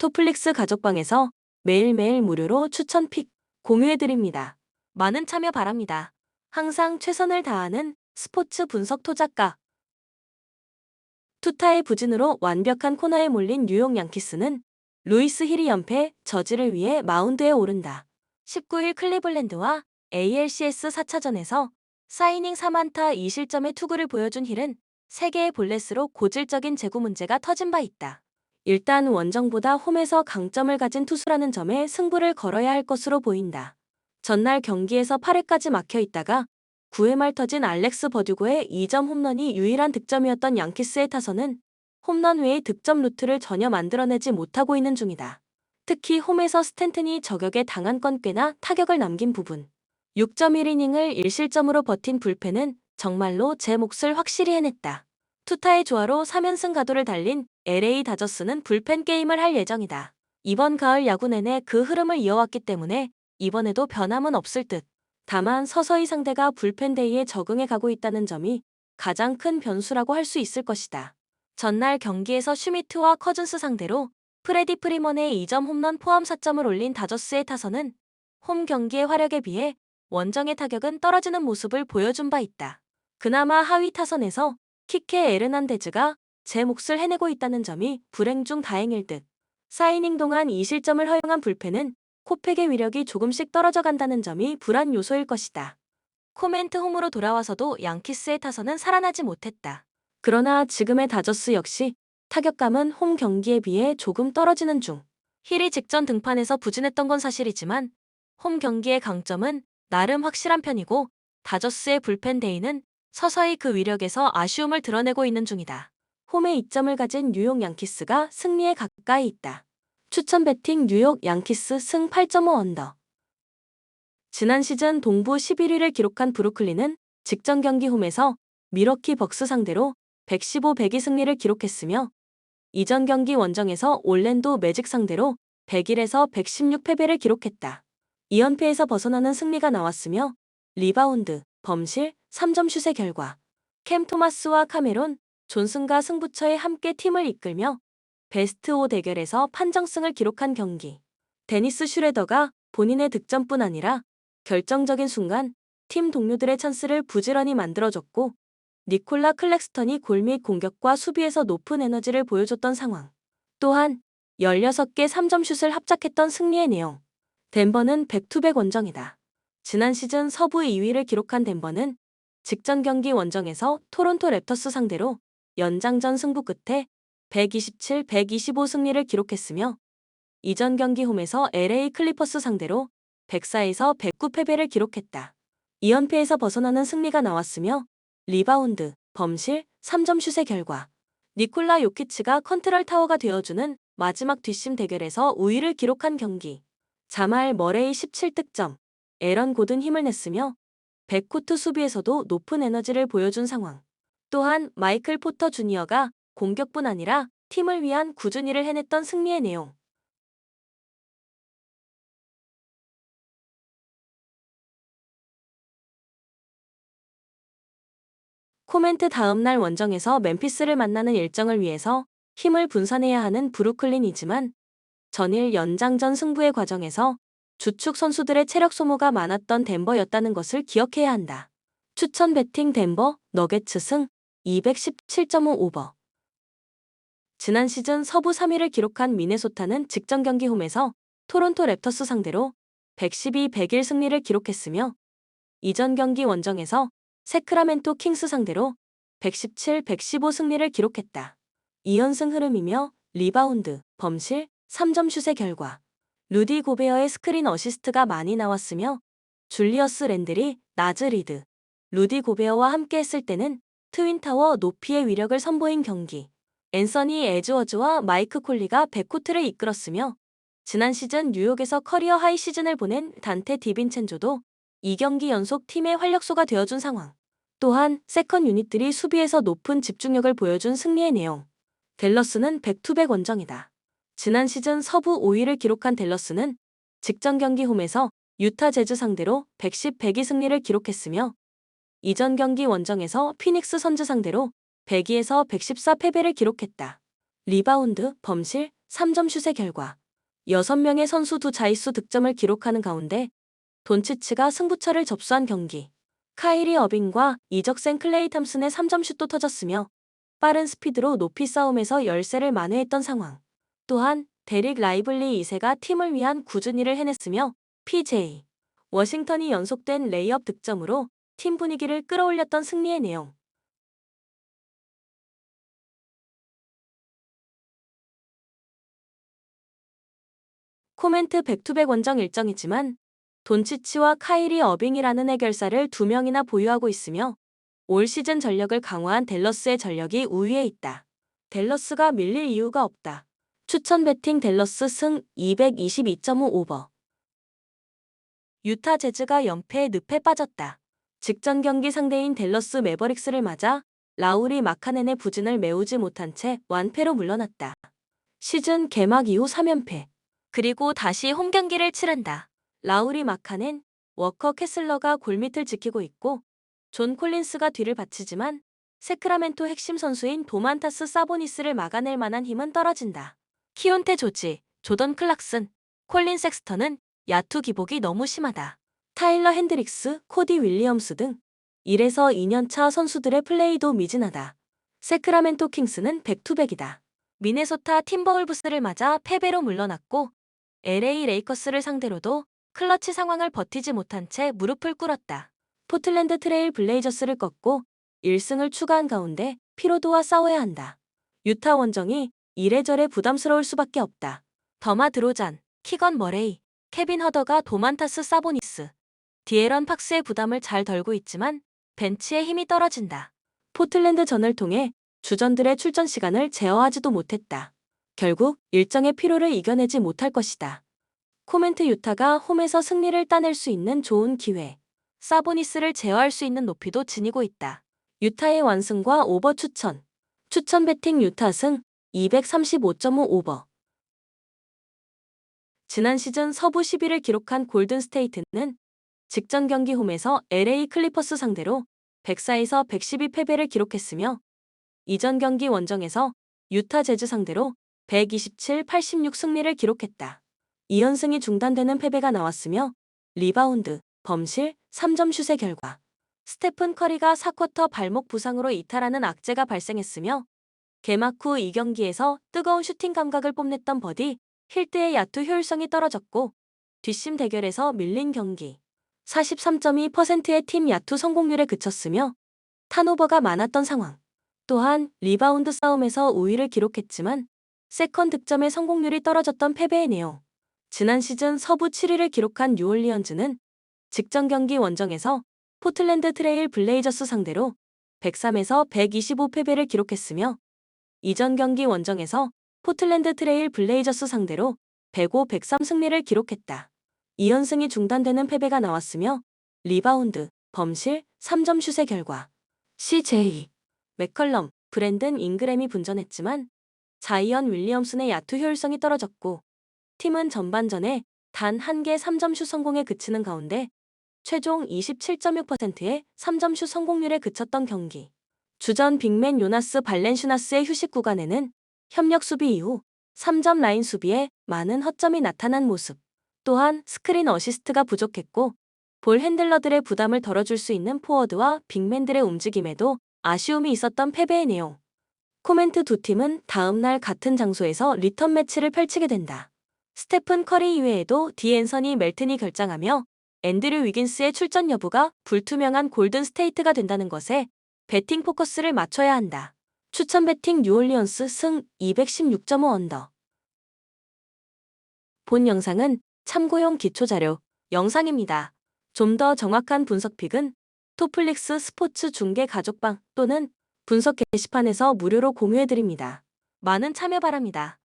토플릭스 가족방에서 매일매일 무료로 추천 픽 공유해드립니다. 많은 참여 바랍니다. 항상 최선을 다하는 스포츠 분석 토작가. 투타의 부진으로 완벽한 코너에 몰린 뉴욕 양키스는 루이스 힐이 연패 저지를 위해 마운드에 오른다. 19일 클리블랜드와 ALCS 4차전에서 사이닝 3안타 2실점의 투구를 보여준 힐은 세계의 볼넷으로 고질적인 제구 문제가 터진 바 있다. 일단 원정보다 홈에서 강점을 가진 투수라는 점에 승부를 걸어야 할 것으로 보인다. 전날 경기에서 8회까지 막혀 있다가 9회 말 터진 알렉스 버듀고의 2점 홈런이 유일한 득점이었던 양키스의 타선은 홈런 외의 득점 루트를 전혀 만들어내지 못하고 있는 중이다. 특히 홈에서 스탠튼이 저격에 당한 건 꽤나 타격을 남긴 부분. 6.1이닝을 1실점으로 버틴 불펜은 정말로 제 몫을 확실히 해냈다. 투타의 조화로 3연승 가도를 달린 LA 다저스는 불펜 게임을 할 예정이다. 이번 가을 야구 내내 그 흐름을 이어왔기 때문에 이번에도 변함은 없을 듯. 다만 서서히 상대가 불펜 데이에 적응해 가고 있다는 점이 가장 큰 변수라고 할 수 있을 것이다. 전날 경기에서 슈미트와 커즌스 상대로 프레디 프리먼의 2점 홈런 포함 4점을 올린 다저스의 타선은 홈 경기의 화력에 비해 원정의 타격은 떨어지는 모습을 보여준 바 있다. 그나마 하위 타선에서 키케 에르난데즈가 제 몫을 해내고 있다는 점이 불행 중 다행일 듯. 사이닝 동안 2실점을 허용한 불펜은 코팩의 위력이 조금씩 떨어져 간다는 점이 불안 요소일 것이다. 코멘트 홈으로 돌아와서도 양키스의 타선은 살아나지 못했다. 그러나 지금의 다저스 역시 타격감은 홈 경기에 비해 조금 떨어지는 중. 힐이 직전 등판에서 부진했던 건 사실이지만 홈 경기의 강점은 나름 확실한 편이고 다저스의 불펜 데이는 서서히 그 위력에서 아쉬움을 드러내고 있는 중이다. 홈에 이점을 가진 뉴욕 양키스가 승리에 가까이 있다. 추천 배팅 뉴욕 양키스 승 8.5 언더. 지난 시즌 동부 11위를 기록한 브루클린은 직전 경기 홈에서 미러키 벅스 상대로 115, 102 승리를 기록했으며 이전 경기 원정에서 올랜도 매직 상대로 101에서 116 패배를 기록했다. 2연패에서 벗어나는 승리가 나왔으며 리바운드, 범실, 3점 슛의 결과 캠 토마스와 카메론, 존슨과 승부처에 함께 팀을 이끌며 베스트 5 대결에서 판정승을 기록한 경기. 데니스 슈레더가 본인의 득점뿐 아니라 결정적인 순간 팀 동료들의 찬스를 부지런히 만들어줬고 니콜라 클렉스턴이 골 및 공격과 수비에서 높은 에너지를 보여줬던 상황. 또한 16개 3점 슛을 합작했던 승리의 내용. 덴버는 백투백 원정이다. 지난 시즌 서부 2위를 기록한 덴버는 직전 경기 원정에서 토론토 랩터스 상대로 연장전 승부 끝에 127, 125 승리를 기록했으며 이전 경기 홈에서 LA 클리퍼스 상대로 104에서 109 패배를 기록했다. 2연패에서 벗어나는 승리가 나왔으며 리바운드, 범실, 3점 슛의 결과 니콜라 요키치가 컨트롤 타워가 되어주는 마지막 뒷심 대결에서 우위를 기록한 경기. 자말 머레이 17득점, 에런 고든 힘을 냈으며 백코트 수비에서도 높은 에너지를 보여준 상황. 또한 마이클 포터 주니어가 공격뿐 아니라 팀을 위한 꾸준히를 해냈던 승리의 내용. 코멘트 다음날 원정에서 멤피스를 만나는 일정을 위해서 힘을 분산해야 하는 브루클린이지만 전일 연장전 승부의 과정에서 주축 선수들의 체력 소모가 많았던 덴버였다는 것을 기억해야 한다. 추천 배팅 덴버 너게츠 승 217.5 오버. 지난 시즌 서부 3위를 기록한 미네소타는 직전 경기 홈에서 토론토 랩터스 상대로 112, 101 승리를 기록했으며 이전 경기 원정에서 세크라멘토 킹스 상대로 117, 115 승리를 기록했다. 2연승 흐름이며 리바운드, 범실, 3점 슛의 결과 루디 고베어의 스크린 어시스트가 많이 나왔으며 줄리어스 랜들이 나즈 리드, 루디 고베어와 함께 했을 때는 트윈타워 높이의 위력을 선보인 경기. 앤서니 에즈워즈와 마이크 콜리가 백코트를 이끌었으며 지난 시즌 뉴욕에서 커리어 하이 시즌을 보낸 단테 디빈첸조도 2경기 연속 팀의 활력소가 되어준 상황. 또한 세컨 유닛들이 수비에서 높은 집중력을 보여준 승리의 내용. 델러스는 백투백 원정이다. 지난 시즌 서부 5위를 기록한 델러스는 직전 경기 홈에서 유타 제즈 상대로 110, 102 승리를 기록했으며 이전 경기 원정에서 피닉스 선즈 상대로 102에서 114 패배를 기록했다. 리바운드, 범실, 3점 슛의 결과 6명의 선수 두 자릿수 득점을 기록하는 가운데 돈치치가 승부처를 접수한 경기. 카이리 어빙과 이적생 클레이 탐슨의 3점 슛도 터졌으며 빠른 스피드로 높이 싸움에서 열세를 만회했던 상황. 또한 데릭 라이블리 2세가 팀을 위한 꾸준히를 해냈으며 PJ 워싱턴이 연속된 레이업 득점으로 팀 분위기를 끌어올렸던 승리의 내용. 코멘트 백투백 원정 일정이지만 돈치치와 카이리 어빙이라는 해결사를 두 명이나 보유하고 있으며 올 시즌 전력을 강화한 댈러스의 전력이 우위에 있다. 댈러스가 밀릴 이유가 없다. 추천 배팅 댈러스 승 222.5 오버. 유타 재즈가 연패에 늪에 빠졌다. 직전 경기 상대인 댈러스 매버릭스를 맞아 라우리 마카넨의 부진을 메우지 못한 채 완패로 물러났다. 시즌 개막 이후 3연패. 그리고 다시 홈 경기를 치른다. 라우리 마카넨, 워커 캐슬러가 골밑을 지키고 있고 존 콜린스가 뒤를 받치지만 세크라멘토 핵심 선수인 도만타스 사보니스를 막아낼 만한 힘은 떨어진다. 키온테 조지, 조던 클락슨, 콜린 섹스턴은 야투 기복이 너무 심하다. 타일러 핸드릭스, 코디 윌리엄스 등 1에서 2년차 선수들의 플레이도 미진하다. 세크라멘토 킹스는 백투백이다. 미네소타 팀버울브스를 맞아 패배로 물러났고 LA 레이커스를 상대로도 클러치 상황을 버티지 못한 채 무릎을 꿇었다. 포틀랜드 트레일 블레이저스를 꺾고 1승을 추가한 가운데 피로도와 싸워야 한다. 유타 원정이 이래저래 부담스러울 수밖에 없다. 더마 드로잔, 키건 머레이, 케빈 허더가 도만타스 사보니스, 디에런 팍스의 부담을 잘 덜고 있지만 벤치의 힘이 떨어진다. 포틀랜드 전을 통해 주전들의 출전 시간을 제어하지도 못했다. 결국 일정의 피로를 이겨내지 못할 것이다. 코멘트 유타가 홈에서 승리를 따낼 수 있는 좋은 기회. 사보니스를 제어할 수 있는 높이도 지니고 있다. 유타의 완승과 오버 추천. 추천 배팅 유타 승 235.5 오버. 지난 시즌 서부 10위를 기록한 골든 스테이트는 직전 경기 홈에서 LA 클리퍼스 상대로 104에서 112 패배를 기록했으며 이전 경기 원정에서 유타 제즈 상대로 127, 86 승리를 기록했다. 2연승이 중단되는 패배가 나왔으며 리바운드, 범실, 3점 슛의 결과 스테픈 커리가 4쿼터 발목 부상으로 이탈하는 악재가 발생했으며 개막 후 2경기에서 뜨거운 슈팅 감각을 뽐냈던 버디 힐트의 야투 효율성이 떨어졌고 뒷심 대결에서 밀린 경기 43.2%의 팀 야투 성공률에 그쳤으며 탄오버가 많았던 상황 또한 리바운드 싸움에서 우위를 기록했지만 세컨 득점의 성공률이 떨어졌던 내용 지난 시즌 서부 7위를 기록한 뉴올리언즈는 직전 경기 원정에서 포틀랜드 트레일 블레이저스 상대로 103에서 125 패배를 기록했으며 이전 경기 원정에서 포틀랜드 트레일 블레이저스 상대로 105, 103 승리를 기록했다. 2연승이 중단되는 패배가 나왔으며 리바운드, 범실, 3점 슛의 결과 CJ, 맥컬럼, 브랜든 잉그램이 분전했지만 자이언 윌리엄슨의 야투 효율성이 떨어졌고 팀은 전반전에 단 한 개 3점 슛 성공에 그치는 가운데 최종 27.6%의 3점 슛 성공률에 그쳤던 경기. 주전 빅맨 요나스 발렌슈나스의 휴식 구간에는 협력 수비 이후 3점 라인 수비에 많은 허점이 나타난 모습. 또한 스크린 어시스트가 부족했고 볼 핸들러들의 부담을 덜어줄 수 있는 포워드와 빅맨들의 움직임에도 아쉬움이 있었던 패배의 내용. 코멘트 두 팀은 다음 날 같은 장소에서 리턴 매치를 펼치게 된다. 스테픈 커리 이외에도 디앤서니 멜튼이 결장하며 앤드류 위긴스의 출전 여부가 불투명한 골든 스테이트가 된다는 것에 배팅 포커스를 맞춰야 한다. 추천 배팅 뉴올리언스 승 216.5 언더. 본 영상은 참고용 기초자료 영상입니다. 좀 더 정확한 분석 픽은 토플릭스 스포츠 중계 가족방 또는 분석 게시판에서 무료로 공유해드립니다. 많은 참여 바랍니다.